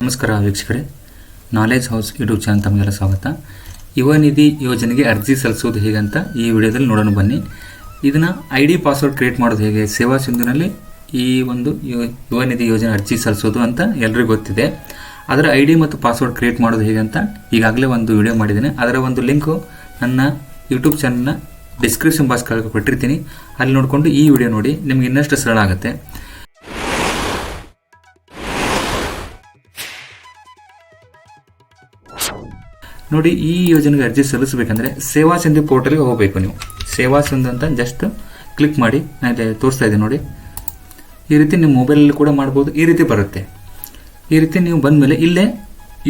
ನಮಸ್ಕಾರ ವೀಕ್ಷಕರೇ. Knowledge house YouTube channel ತಮಗೆಲ್ಲ ಸ್ವಾಗತ. ಯುವ ನಿಧಿ ಯೋಜನೆಗೆ ಅರ್ಜಿ ಸಲ್ಲಿಸೋದು ಹೇಗಂತ ಈ ವಿಡಿಯೋದಲ್ಲಿ ನೋಡೋಣ ಬನ್ನಿ. ಇದನ್ನು ಐ ಡಿ ಪಾಸ್ವರ್ಡ್ ಕ್ರಿಯೇಟ್ ಮಾಡೋದು ಹೇಗೆ? ಸೇವಾ ಸಿಂಧುನಲ್ಲಿ ಈ ಒಂದು ಯುವ ನಿಧಿ ಯೋಜನೆ ಅರ್ಜಿ ಸಲ್ಲಿಸೋದು ಅಂತ ಎಲ್ಲರಿಗೂ ಗೊತ್ತಿದೆ. ಅದರ ಐ ಡಿ ಮತ್ತು ಪಾಸ್ವರ್ಡ್ ಕ್ರಿಯೇಟ್ ಮಾಡೋದು ಹೇಗೆ ಅಂತ ಈಗಾಗಲೇ ಒಂದು ವಿಡಿಯೋ ಮಾಡಿದ್ದೇನೆ. ಅದರ ಒಂದು ಲಿಂಕು ನನ್ನ ಯೂಟ್ಯೂಬ್ ಚಾನಲ್ನ ಡಿಸ್ಕ್ರಿಪ್ಷನ್ ಬಾಕ್ಸ್ ಕೆಳಗೆ ಕೊಟ್ಟಿರ್ತೀನಿ. ಅಲ್ಲಿ ನೋಡಿಕೊಂಡು ಈ ವಿಡಿಯೋ ನೋಡಿ, ನಿಮ್ಗೆ ಇನ್ನಷ್ಟು ಸರಳ ಆಗುತ್ತೆ. ನೋಡಿ, ಈ ಯೋಜನೆಗೆ ಅರ್ಜಿ ಸಲ್ಲಿಸಬೇಕಂದ್ರೆ ಸೇವಾ ಸಿಂಧು ಪೋರ್ಟಲ್ಗೆ ಹೋಗಬೇಕು ನೀವು. ಸೇವಾ ಸಿಂಧು ಅಂತ ಜಸ್ಟ್ ಕ್ಲಿಕ್ ಮಾಡಿ, ನಾನು ತೋರಿಸ್ತಾ ಇದ್ದೀನಿ ನೋಡಿ. ಈ ರೀತಿ ನಿಮ್ಮ ಮೊಬೈಲಲ್ಲಿ ಕೂಡ ಮಾಡ್ಬೋದು, ಈ ರೀತಿ ಬರುತ್ತೆ. ಈ ರೀತಿ ನೀವು ಬಂದ ಮೇಲೆ ಇಲ್ಲೇ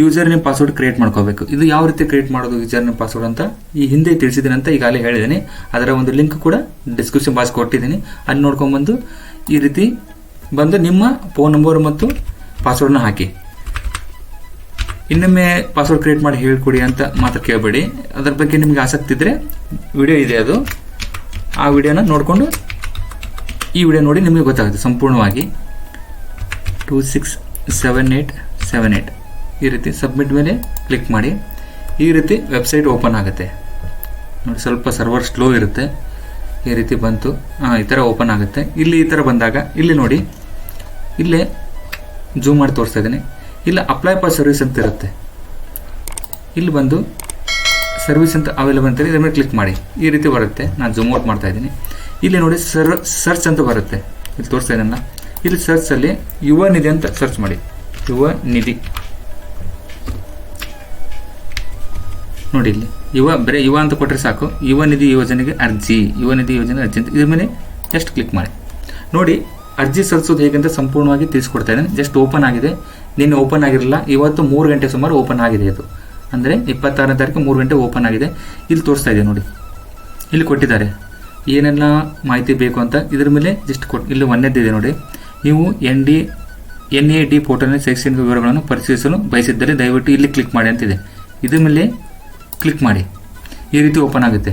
ಯೂಸರ್ ನೇಮ್ ಪಾಸ್ವರ್ಡ್ ಕ್ರಿಯೇಟ್ ಮಾಡ್ಕೋಬೇಕು. ಇದು ಯಾವ ರೀತಿ ಕ್ರಿಯೇಟ್ ಮಾಡೋದು ಯೂಸರ್ ನೇಮ್ ಪಾಸ್ವರ್ಡ್ ಅಂತ? ಈ ಹಿಂದೆ ತಿಳಿಸಿದ್ದೀನಿ ಅಂತ ಈಗಾಗಲೇ ಹೇಳಿದ್ದೀನಿ. ಅದರ ಒಂದು ಲಿಂಕ್ ಕೂಡ ಡಿಸ್ಕ್ರಿಪ್ಷನ್ ಬಾಕ್ಸ್ ಕೊಟ್ಟಿದ್ದೀನಿ. ಅಲ್ಲಿ ನೋಡ್ಕೊಂಡ್ಬಂದು ಈ ರೀತಿ ಬಂದು ನಿಮ್ಮ ಫೋನ್ ನಂಬರ್ ಮತ್ತು ಪಾಸ್ವರ್ಡ್ನ ಹಾಕಿ. ಇನ್ನೊಮ್ಮೆ ಪಾಸ್ವರ್ಡ್ ಕ್ರಿಯೇಟ್ ಮಾಡಿ ಹೇಳ್ಕೊಡಿ ಅಂತ ಮಾತ್ರ ಕೇಳಬೇಡಿ. ಅದ್ರ ಬಗ್ಗೆ ನಿಮಗೆ ಆಸಕ್ತಿ ಇದ್ದರೆ ವಿಡಿಯೋ ಇದೆ ಅದು. ಆ ವಿಡಿಯೋನ ನೋಡಿಕೊಂಡು ಈ ವಿಡಿಯೋ ನೋಡಿ ನಿಮಗೆ ಗೊತ್ತಾಗುತ್ತೆ ಸಂಪೂರ್ಣವಾಗಿ. Two six seven eight seven eight ಈ ರೀತಿ ಸಬ್ಮಿಟ್ ಮೇಲೆ ಕ್ಲಿಕ್ ಮಾಡಿ. ಈ ರೀತಿ ವೆಬ್ಸೈಟ್ ಓಪನ್ ಆಗುತ್ತೆ. ನೋಡಿ ಸ್ವಲ್ಪ ಸರ್ವರ್ ಸ್ಲೋ ಇರುತ್ತೆ. ಈ ರೀತಿ ಬಂತು. ಹಾಂ ಈ ಥರ ಓಪನ್ ಆಗುತ್ತೆ. ಇಲ್ಲಿ ಈ ಥರ ಬಂದಾಗ, ಇಲ್ಲಿ ನೋಡಿ. ಇಲ್ಲೇ ಜೂಮ್ ಮಾಡಿ ತೋರಿಸ್ತಾ ಇದ್ದೀನಿ. ಇಲ್ಲ ಅಪ್ಲೈ ಫಾರ್ ಸರ್ವಿಸ್ ಅಂತ ಇರುತ್ತೆ. ಇಲ್ಲಿ ಬಂದು ಸರ್ವಿಸ್ ಅಂತ ಅವೈಲೇಬಲ್ ಅಂತ ಇದ್ರ ಮೇಲೆ ಕ್ಲಿಕ್ ಮಾಡಿ. ಈ ರೀತಿ ಬರುತ್ತೆ. ನಾನು ಜೂಮ್ ಔಟ್ ಮಾಡ್ತಾ ಇದ್ದೀನಿ. ಇಲ್ಲಿ ನೋಡಿ ಸರ್ ಸರ್ಚ್ ಅಂತ ಬರುತ್ತೆ. ಇಲ್ಲಿ ತೋರಿಸ್ತಾ ಇದ್ದಲ್ಲ ಇಲ್ಲಿ ಸರ್ಚಲ್ಲಿ ಯುವ ನಿಧಿ ಅಂತ ಸರ್ಚ್ ಮಾಡಿ. ಯುವ ನಿಧಿ ನೋಡಿ ಇಲ್ಲಿ. ಯುವ, ಬರೀ ಯುವ ಅಂತ ಕೊಟ್ಟರೆ ಸಾಕು. ಯುವ ನಿಧಿ ಯೋಜನೆಗೆ ಅರ್ಜಿ. ಯುವ ನಿಧಿ ಯೋಜನೆ ಅರ್ಜಿ ಅಂತ. ಇದ್ರ ಮೇಲೆ ಜಸ್ಟ್ ಕ್ಲಿಕ್ ಮಾಡಿ. ನೋಡಿ ಅರ್ಜಿ ಸಲ್ಲಿಸೋದು ಹೇಗೆ ಅಂತ ಸಂಪೂರ್ಣವಾಗಿ ತಿಳಿಸ್ಕೊಡ್ತಾ ಜಸ್ಟ್ ಓಪನ್ ಆಗಿದೆ. ನಿನ್ನೆ ಓಪನ್ ಆಗಿರಲಿಲ್ಲ ಇವತ್ತು ಮೂರು ಗಂಟೆ ಸುಮಾರು ಓಪನ್ ಆಗಿದೆ ಅದು. ಅಂದರೆ ಇಪ್ಪತ್ತಾರನೇ ತಾರೀಕು ಮೂರು ಗಂಟೆ ಓಪನ್ ಆಗಿದೆ. ಇಲ್ಲಿ ತೋರಿಸ್ತಾ ಇದೆ ನೋಡಿ. ಇಲ್ಲಿ ಕೊಟ್ಟಿದ್ದಾರೆ. ಏನೆಲ್ಲ ಮಾಹಿತಿ ಬೇಕು ಅಂತ ಇದ್ರ ಮೇಲೆ ಜಸ್ಟ್ ಕೊಟ್ಟು ಇಲ್ಲಿ ಒಂದೇದಿದೆ ನೋಡಿ. ನೀವು N D N A D ಪೋರ್ಟಲ್ನ ಶೈಕ್ಷಣಿಕ ವಿವರಗಳನ್ನು ಪರಿಶೀಲಿಸಲು ಬಯಸಿದ್ದರೆ ದಯವಿಟ್ಟು ಇಲ್ಲಿ ಕ್ಲಿಕ್ ಮಾಡಿ ಅಂತಿದೆ. ಇದ್ರ ಮೇಲೆ ಕ್ಲಿಕ್ ಮಾಡಿ. ಈ ರೀತಿ ಓಪನ್ ಆಗುತ್ತೆ.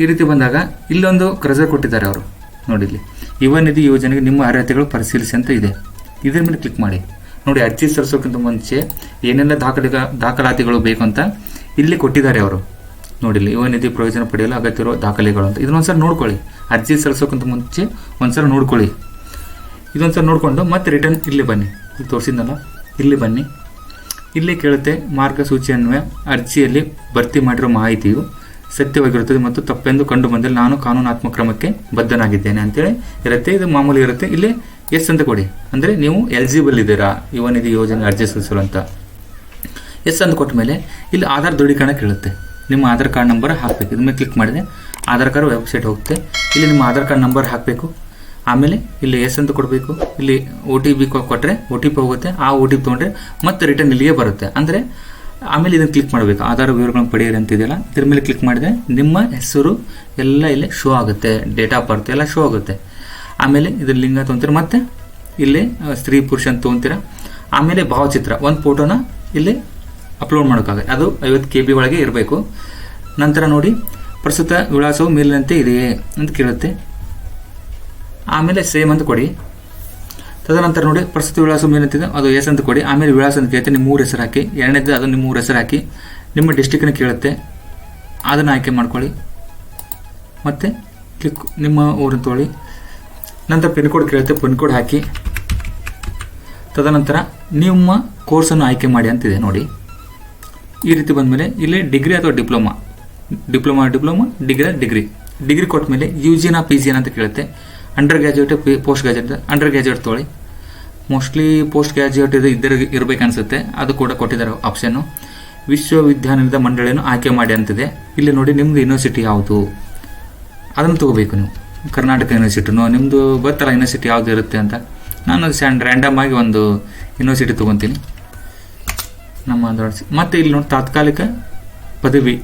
ಈ ರೀತಿ ಬಂದಾಗ ಇಲ್ಲೊಂದು ಕ್ರಜರ್ ಕೊಟ್ಟಿದ್ದಾರೆ ಅವರು. ನೋಡಿ ಇಲ್ಲಿ ಯುವ ನಿಧಿ ಯೋಜನೆಗೆ ನಿಮ್ಮ ಅರ್ಹತೆಗಳು ಪರಿಶೀಲಿಸಿ ಅಂತ ಇದೆ. ಇದ್ರ ಮೇಲೆ ಕ್ಲಿಕ್ ಮಾಡಿ. ನೋಡಿ, ಅರ್ಜಿ ಸಲ್ಲಿಸೋಕ್ಕಿಂತ ಮುಂಚೆ ಏನೆಲ್ಲ ದಾಖಲೆ ದಾಖಲಾತಿಗಳು ಬೇಕು ಅಂತ ಇಲ್ಲಿ ಕೊಟ್ಟಿದ್ದಾರೆ ಅವರು. ನೋಡಿಲ್ಲ ಯುವ ನಿಧಿ ಪ್ರಯೋಜನ ಪಡೆಯಲು ಅಗತ್ಯವಿರುವ ದಾಖಲೆಗಳು ಅಂತ. ಇದನ್ನೊಂದ್ಸಲ ನೋಡ್ಕೊಳ್ಳಿ. ಅರ್ಜಿ ಸಲ್ಲಿಸೋಕ್ಕಿಂತ ಮುಂಚೆ ಒಂದ್ಸಲ ನೋಡ್ಕೊಳ್ಳಿ. ಇದೊಂದ್ಸಲ ನೋಡಿಕೊಂಡು ಮತ್ತೆ ರಿಟರ್ನ್ ಇಲ್ಲಿ ಬನ್ನಿ. ಇಲ್ಲಿ ತೋರಿಸಿದ್ನಲ್ಲ? ಇಲ್ಲಿ ಬನ್ನಿ. ಇಲ್ಲಿ ಕೇಳುತ್ತೆ ಮಾರ್ಗಸೂಚಿ ಅನ್ವಯ ಅರ್ಜಿಯಲ್ಲಿ ಭರ್ತಿ ಮಾಡಿರೋ ಮಾಹಿತಿಯು ಸತ್ಯವಾಗಿರುತ್ತದೆ ಮತ್ತು ತಪ್ಪೆಂದು ಕಂಡು ಬಂದಲ್ಲಿ ನಾನು ಕಾನೂನಾತ್ಮಕ ಕ್ರಮಕ್ಕೆ ಬದ್ಧನಾಗಿದ್ದೇನೆ ಅಂತೇಳಿ ಇರುತ್ತೆ. ಇದು ಮಾಮೂಲಿ ಇರುತ್ತೆ. ಇಲ್ಲಿ ಎಸ್ ಅಂತ ಕೊಡಿ. ಅಂದರೆ ನೀವು ಎಲಿಜಿಬಲ್ ಇದ್ದೀರಾ? ಯುವ ನಿಧಿ ಯೋಜನೆ ಅರ್ಜಿ ಸಲ್ಲಿಸಲು ಅಂತ ಎಸ್ ಅಂತ ಕೊಟ್ಟ ಮೇಲೆ ಇಲ್ಲಿ ಆಧಾರ್ ದೃಢೀಕರಣ ಕೇಳುತ್ತೆ. ನಿಮ್ಮ ಆಧಾರ್ ಕಾರ್ಡ್ ನಂಬರ್ ಹಾಕಬೇಕು. ಇದನ್ನ ಕ್ಲಿಕ್ ಮಾಡಿದೆ. ಆಧಾರ್ ಕಾರ್ಡ್ ವೆಬ್ಸೈಟ್ ಹೋಗುತ್ತೆ. ಇಲ್ಲಿ ನಿಮ್ಮ ಆಧಾರ್ ಕಾರ್ಡ್ ನಂಬರ್ ಹಾಕಬೇಕು. ಆಮೇಲೆ ಇಲ್ಲಿ ಎಸ್ ಅಂತ ಕೊಡಬೇಕು. ಇಲ್ಲಿ ಒ ಟಿ ಪಿ ಕೊಟ್ಟರೆ ಒ ಟಿ ಪಿ ಹೋಗುತ್ತೆ. ಆ ಒ ಟಿ ಪಿ ತೊಗೊಂಡ್ರೆ ಮತ್ತೆ ರಿಟರ್ನ್ ಇಲ್ಲಿಗೆ ಬರುತ್ತೆ. ಅಂದರೆ ಆಮೇಲೆ ಇದನ್ನು ಕ್ಲಿಕ್ ಮಾಡಬೇಕು. ಆಧಾರ್ ವಿವರಗಳನ್ನು ಪಡೆಯಿರಿ ಅಂತ ಇದೆಯಲ್ಲ, ಇದ್ರ ಮೇಲೆ ಕ್ಲಿಕ್ ಮಾಡಿದೆ ನಿಮ್ಮ ಹೆಸರು ಎಲ್ಲ ಇಲ್ಲಿ ಶೋ ಆಗುತ್ತೆ ಡೇಟ್ ಆಫ್ ಬರ್ತ್ ಎಲ್ಲ ಶೋ ಆಗುತ್ತೆ. ಆಮೇಲೆ ಇದ್ರ ಲಿಂಗ ತೊಗೊಂತೀರ ಮತ್ತೆ? ಇಲ್ಲಿ ಸ್ತ್ರೀ, ಪುರುಷ ಅಂತ ತೊಗೊಂತೀರ? ಆಮೇಲೆ ಭಾವಚಿತ್ರ, ಒಂದು ಫೋಟೋನ ಇಲ್ಲಿ ಅಪ್ಲೋಡ್ ಮಾಡೋಕ್ಕಾಗುತ್ತೆ. ಅದು ಐವತ್ತು ಕೆ ಬಿ ಒಳಗೆ ಇರಬೇಕು. ನಂತರ ನೋಡಿ, ಪ್ರಸ್ತುತ ವಿಳಾಸವು ಮೇಲಿನಂತೆ ಇದೆಯೇ ಅಂತ ಕೇಳುತ್ತೆ. ಆಮೇಲೆ ಸೇಮ್ ಅಂತ ಕೊಡಿ. ತದನಂತರ ನೋಡಿ ಪ್ರಸ್ತುತ ವಿಳಾಸ ಏನಂತಿದೆ ಅದು ಎಸ್ ಅಂತ ಕೊಡಿ. ಆಮೇಲೆ ವಿಳಾಸ ಅಂತ ಕೇಳುತ್ತೆ ನಿಮ್ಮ ಮೂರು ಹೆಸರು ಹಾಕಿ. ಎರಡನೇದು, ಅದು ನಿಮ್ಮ ಮೂರು ಹೆಸರು ಹಾಕಿ. ನಿಮ್ಮ ಡಿಸ್ಟಿಕ್ನ ಕೇಳುತ್ತೆ. ಅದನ್ನು ಆಯ್ಕೆ ಮಾಡ್ಕೊಳ್ಳಿ. ಮತ್ತು ಕ್ಲಿಕ್ ನಿಮ್ಮ ಊರನ್ನು ತೊಗೊಳ್ಳಿ. ನಂತರ ಪಿನ್ ಕೋಡ್ ಕೇಳುತ್ತೆ, ಪಿನ್ ಕೋಡ್ ಹಾಕಿ. ತದನಂತರ ನಿಮ್ಮ ಕೋರ್ಸನ್ನು ಆಯ್ಕೆ ಮಾಡಿ ಅಂತಿದೆ, ನೋಡಿ. ಈ ರೀತಿ ಬಂದಮೇಲೆ ಇಲ್ಲಿ ಡಿಗ್ರಿ ಅಥವಾ diploma diploma diploma degree degree degree ಕೊಟ್ಟ ಮೇಲೆ ಯು ಜಿನ ಪಿ ಜಿನ ಅಂತ ಕೇಳುತ್ತೆ. Undergraduate postgraduate undergraduate ತೊಗೊಳ್ಳಿ. ಮೋಸ್ಟ್ಲಿ ಪೋಸ್ಟ್ ಗ್ರಾಜುಯೇಟ್ ಇದು ಇದ್ದರೆ ಇರಬೇಕು ಅನಿಸುತ್ತೆ. ಅದು ಕೂಡ ಕೊಟ್ಟಿದ್ದಾರೆ ಆಪ್ಷನ್ನು ವಿಶ್ವವಿದ್ಯಾನಿಲಯದ ಮಂಡಳಿಯನ್ನು ಆಯ್ಕೆ ಮಾಡಿ ಅಂತಿದೆ. ಇಲ್ಲಿ ನೋಡಿ ನಿಮ್ಮದು ಯೂನಿವರ್ಸಿಟಿ ಯಾವುದು? ಅದನ್ನು ತಗೋಬೇಕು ನೀವು. ಕರ್ನಾಟಕ ಯೂನಿವರ್ಸಿಟಿನೋ ನಿಮ್ಮದು ಗೊತ್ತಲ್ಲ ಯೂನಿವರ್ಸಿಟಿ ಯಾವುದು ಇರುತ್ತೆ ಅಂತ. ನಾನು ಸ್ಯಾಂಡ್ ರ್ಯಾಂಡಮ್ ಆಗಿ ಒಂದು ಯೂನಿವರ್ಸಿಟಿ ತೊಗೊತೀನಿ. ನಮ್ಮ ಮತ್ತು ಇಲ್ಲಿ ನೋಡಿ ತಾತ್ಕಾಲಿಕ ಪದವಿ.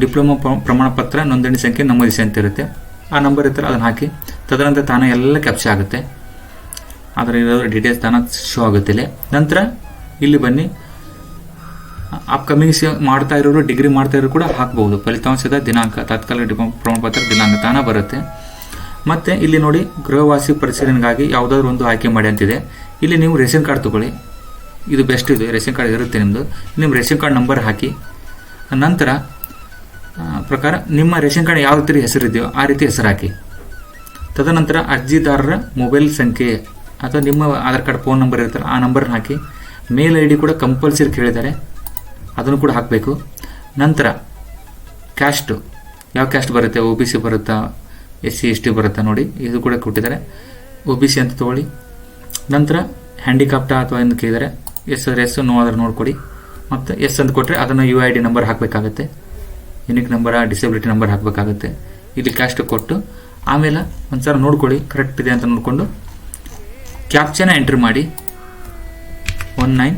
ಡಿಪ್ಲೊಮಾ ಪ್ರಮಾಣಪತ್ರ ಪ್ರಮಾಣ ಪತ್ರ ನೋಂದಣಿ ಸಂಖ್ಯೆ ನಮೂದಿಸಿ ಅಂತ ಇರುತ್ತೆ. ಆ ನಂಬರ್ ಇರ್ತಾರೆ ಅದನ್ನು ಹಾಕಿ. ತದನಂತರ ತಾನೇ ಎಲ್ಲ ಕ್ಯಾಪ್ಚರ್ ಆಗುತ್ತೆ. ಅದರ ಇರೋ ಡೀಟೇಲ್ಸ್ ತಾನ ಶೋ ಆಗುತ್ತೆ ಇಲ್ಲಿ. ನಂತರ ಇಲ್ಲಿ ಬನ್ನಿ. ಅಪ್ಕಮಿಂಗ್ ಮಾಡ್ತಾ ಇರೋರು ಡಿಗ್ರಿ ಮಾಡ್ತಾ ಇರೋರು ಕೂಡ ಹಾಕ್ಬೋದು. ಫಲಿತಾಂಶದ ದಿನಾಂಕ, ತಾತ್ಕಾಲಿಕ ಡಿಪ್ಲೊಮಾ ಪ್ರಮಾಣ ಪತ್ರ ದಿನಾಂಕ ತಾನೇ ಬರುತ್ತೆ. ಮತ್ತೆ ಇಲ್ಲಿ ನೋಡಿ, ಗೃಹವಾಸಿ ಪರಿಶೀಲನೆಗಾಗಿ ಯಾವುದಾದ್ರು ಒಂದು ಆಯ್ಕೆ ಮಾಡಿ ಅಂತಿದೆ. ಇಲ್ಲಿ ನೀವು ರೇಷನ್ ಕಾರ್ಡ್ ತಗೊಳ್ಳಿ. ಇದು ಬೆಸ್ಟ್ ಇದು. ರೇಷನ್ ಕಾರ್ಡ್ ಇರುತ್ತೆ ನಿಮ್ಮದು ನಿಮ್ಮ ರೇಷನ್ ಕಾರ್ಡ್ ನಂಬರ್ ಹಾಕಿ. ನಂತರ ಪ್ರಕಾರ ನಿಮ್ಮ ರೇಷನ್ ಕಾರ್ಡ್ ಯಾವ ರೀತಿ ಹೆಸರಿದೆಯೋ ಆ ರೀತಿ ಹೆಸರು ಹಾಕಿ ತದನಂತರ ಅರ್ಜಿದಾರರ ಮೊಬೈಲ್ ಸಂಖ್ಯೆ ಅಥವಾ ನಿಮ್ಮ ಆಧಾರ್ ಕಾರ್ಡ್ ಫೋನ್ ನಂಬರ್ ಇರ್ತಾರೆ ಆ ನಂಬರ್ನ ಹಾಕಿ. ಮೇಲ್ ಐ ಡಿ ಕೂಡ ಕಂಪಲ್ಸರಿ ಕೇಳಿದ್ದಾರೆ. ಅದನ್ನು ಕೂಡ ಹಾಕಬೇಕು. ನಂತರ ಕ್ಯಾಸ್ಟು, ಯಾವ ಕ್ಯಾಸ್ಟ್ ಬರುತ್ತೆ, ಒ ಬಿ ಸಿ ಬರುತ್ತಾ, ಎಸ್ ಸಿ, ಎಸ್ ಟಿ ಬರುತ್ತಾ ನೋಡಿ, ಇದು ಕೂಡ ಕೊಟ್ಟಿದ್ದಾರೆ. ಒ ಬಿ ಸಿ ಅಂತ ತಗೊಳ್ಳಿ. ನಂತರ ಹ್ಯಾಂಡಿಕಾಪ್ಟ ಅಥವಾ ಎಂದು ಕೇಳಿದರೆ ಎಸ್ ಎಸ್ ನೋ ಆದ್ರೆ ನೋಡ್ಕೊಡಿ. ಮತ್ತು ಎಸ್ ಅಂತ ಕೊಟ್ಟರೆ ಅದನ್ನು ಯು ಐ ಡಿ ನಂಬರ್ ಹಾಕಬೇಕಾಗತ್ತೆ. ಯುನಿಕ್ ನಂಬರ ಡಿಸಬಿಲಿಟಿ ನಂಬರ್ ಹಾಕಬೇಕಾಗುತ್ತೆ. ಇಲ್ಲಿ ಕ್ಯಾಸ್ಟ್ ಕೊಟ್ಟು, ಆಮೇಲೆ ಒಂದು ಸಲ ನೋಡ್ಕೊಳ್ಳಿ ಕರೆಕ್ಟ್ ಇದೆ ಅಂತ ನೋಡಿಕೊಂಡು ಕ್ಯಾಪ್ಚನ ಎಂಟ್ರ್ ಮಾಡಿ. One nine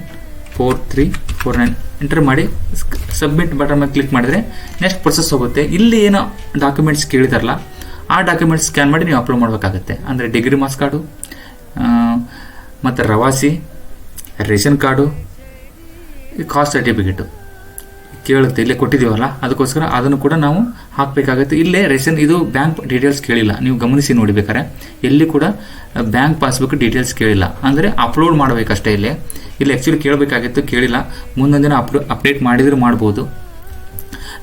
four three four nine enter ಮಾಡಿ ಸಬ್ಮಿಟ್ ಬಟನ್ ಮೇಲೆ ಕ್ಲಿಕ್ ಮಾಡಿದ್ರೆ ನೆಕ್ಸ್ಟ್ ಪ್ರೊಸೆಸ್ ಹೋಗುತ್ತೆ. ಇಲ್ಲಿ ಏನೋ ಡಾಕ್ಯುಮೆಂಟ್ಸ್ ಕೇಳಿದಾರಲ್ಲ, ಆ ಡಾಕ್ಯುಮೆಂಟ್ಸ್ ಸ್ಕ್ಯಾನ್ ಮಾಡಿ ನೀವು ಅಪ್ಲೋಡ್ ಮಾಡಬೇಕಾಗುತ್ತೆ. ಅಂದರೆ ಡಿಗ್ರಿ ಮಾರ್ಕ್ಸ್ ಕಾರ್ಡು ಮತ್ತು ರವಾಸಿ, ರೇಷನ್ ಕಾರ್ಡು ಕಾಸ್ಟ್ ಸರ್ಟಿಫಿಕೇಟು ಕೇಳುತ್ತೆ, ಇಲ್ಲೇ ಕೊಟ್ಟಿದ್ದೀವಲ್ಲ, ಅದಕ್ಕೋಸ್ಕರ ಅದನ್ನು ಕೂಡ ನಾವು ಹಾಕಬೇಕಾಗುತ್ತೆ. ಇಲ್ಲೇ ರೇಷನ್, ಇದು ಬ್ಯಾಂಕ್ ಡೀಟೇಲ್ಸ್ ಕೇಳಿಲ್ಲ. ನೀವು ಗಮನಿಸಿ ನೋಡಿಬೇಕಾರೆ ಎಲ್ಲಿ ಕೂಡ ಬ್ಯಾಂಕ್ ಪಾಸ್ಬುಕ್ ಡೀಟೇಲ್ಸ್ ಕೇಳಿಲ್ಲ. ಅಂದರೆ ಅಪ್ಲೋಡ್ ಮಾಡಬೇಕಷ್ಟೇ ಇಲ್ಲೇ. ಇಲ್ಲಿ ಆ್ಯಕ್ಚುಲಿ ಕೇಳಬೇಕಾಗಿತ್ತು, ಕೇಳಿಲ್ಲ. ಮುಂದೊಂದು ದಿನ ಅಪ್ಲೋ ಅಪ್ಡೇಟ್ ಮಾಡಿದ್ರೆ ಮಾಡ್ಬೋದು.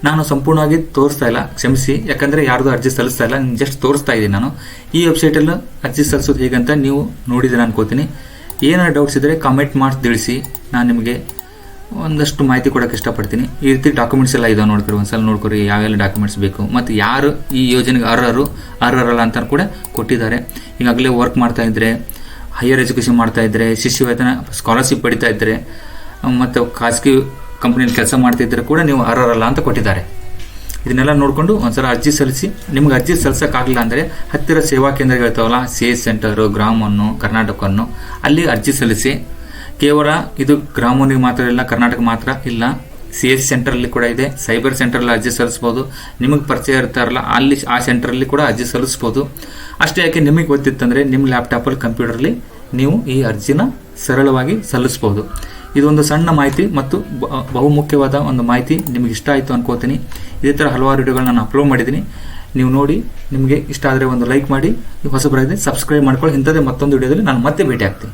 ನಾನು ಸಂಪೂರ್ಣವಾಗಿ ತೋರಿಸ್ತಾ ಇಲ್ಲ, ಕ್ಷಮಿಸಿ. ಯಾಕಂದರೆ ಯಾರ್ದು ಅರ್ಜಿ ಸಲ್ಲಿಸ್ತಾ ಇಲ್ಲ ಜಸ್ಟ್ ತೋರಿಸ್ತಾ ಇದ್ದೀನಿ ನಾನು. ಈ ವೆಬ್ಸೈಟಲ್ಲಿ ಅರ್ಜಿ ಸಲ್ಲಿಸೋದು ಹೇಗಂತ ನೀವು ನೋಡಿದ್ದೀರ ಅನ್ಕೋತೀನಿ. ಏನಾದ್ರು ಡೌಟ್ಸ್ ಇದ್ದರೆ ಕಾಮೆಂಟ್ ಮಾಡಿ ತಿಳಿಸಿ. ನಾನು ನಿಮಗೆ ಒಂದಷ್ಟು ಮಾಹಿತಿ ಕೊಡೋಕೆ ಇಷ್ಟಪಡ್ತೀನಿ. ಈ ರೀತಿ ಡಾಕ್ಯುಮೆಂಟ್ಸ್ ಎಲ್ಲ ಇದಾವೆ ನೋಡ್ಕೊರಿ ಒಂದ್ಸಲ ನೋಡ್ಕೊರಿ ಯಾವೆಲ್ಲ ಡಾಕ್ಯುಮೆಂಟ್ಸ್ ಬೇಕು. ಮತ್ತು ಯಾರು ಈ ಯೋಜನೆಗೆ ಅರ್ಹರು, ಅರ್ಹರಲ್ಲ ಅಂತ ಕೂಡ ಕೊಟ್ಟಿದ್ದಾರೆ. ಈಗಾಗಲೇ ವರ್ಕ್ ಮಾಡ್ತಾ ಇದ್ದರೆ ಹೈಯರ್ ಎಜುಕೇಷನ್ ಮಾಡ್ತಾ ಇದ್ದರೆ ಶಿಷ್ಯ ವೇತನ ಸ್ಕಾಲರ್ಶಿಪ್ ಪಡಿತಾ ಇದ್ದರೆ ಮತ್ತು ಖಾಸಗಿ ಕಂಪ್ನಿಯಲ್ಲಿ ಕೆಲಸ ಮಾಡ್ತಿದ್ರೆ ಕೂಡ ನೀವು ಅರ್ಹರಲ್ಲ ಅಂತ ಕೊಟ್ಟಿದ್ದಾರೆ. ಇದನ್ನೆಲ್ಲ ನೋಡಿಕೊಂಡು ಒಂದ್ಸಲ ಅರ್ಜಿ ಸಲ್ಲಿಸಿ, ನಿಮ್ಗೆ ಅರ್ಜಿ ಸಲ್ಲಿಸೋಕ್ಕಾಗಲಿಲ್ಲ ಅಂದರೆ ಹತ್ತಿರ ಸೇವಾ ಕೇಂದ್ರಗಳಿರ್ತಾವಲ್ಲ ಸಿ ಎಸ್ ಸೆಂಟರು ಗ್ರಾಮನ್ನು ಕರ್ನಾಟಕವನ್ನು, ಅಲ್ಲಿ ಅರ್ಜಿ ಸಲ್ಲಿಸಿ ಕೇವಲ ಇದು ಗ್ರಾಮೀಣ ಮಾತ್ರ ಇಲ್ಲ ಕರ್ನಾಟಕ ಮಾತ್ರ ಇಲ್ಲ. ಸಿ ಎಸ್ ಸೆಂಟರಲ್ಲಿ ಕೂಡ ಇದೆ. ಸೈಬರ್ ಸೆಂಟ್ರಲ್ಲಿ ಅರ್ಜಿ ಸಲ್ಲಿಸ್ಬೋದು. ನಿಮಗೆ ಪರಿಚಯ ಇರ್ತಾರಲ್ಲ, ಅಲ್ಲಿ ಆ ಸೆಂಟರಲ್ಲಿ ಕೂಡ ಅರ್ಜಿ ಸಲ್ಲಿಸ್ಬೋದು. ಅಷ್ಟೇ ಯಾಕೆ ನಿಮಗೆ ಗೊತ್ತಿತ್ತಂದರೆ ನಿಮ್ಮ ಲ್ಯಾಪ್ಟಾಪಲ್ಲಿ ಅಲ್ಲಿ ನೀವು ಈ ಅರ್ಜಿನ ಸರಳವಾಗಿ ಸಲ್ಲಿಸ್ಬೋದು. ಇದೊಂದು ಸಣ್ಣ ಮಾಹಿತಿ ಮತ್ತು ಬಹುಮುಖ್ಯವಾದ ಒಂದು ಮಾಹಿತಿ ನಿಮಗೆ ಇಷ್ಟ ಆಯಿತು ಅನ್ಕೋತೀನಿ. ಇದೇ ಥರ ಹಲವಾರು ವಿಡಿಯೋಗಳನ್ನ ನಾನು ಅಪ್ಲೋಡ್ ಮಾಡಿದ್ದೀನಿ. ನೀವು ನೋಡಿ, ನಿಮಗೆ ಇಷ್ಟ ಆದರೆ ಒಂದು ಲೈಕ್ ಮಾಡಿ ಹೊಸಬರಾಗಿದೆ ಸಬ್ಸ್ಕ್ರೈಬ್ ಮಾಡ್ಕೊಳ್ಳಿ. ಇಂಥದ್ದೇ ಮತ್ತೊಂದು ವಿಡಿಯೋದಲ್ಲಿ ನಾನು ಮತ್ತೆ ಭೇಟಿ ಆಗ್ತೀನಿ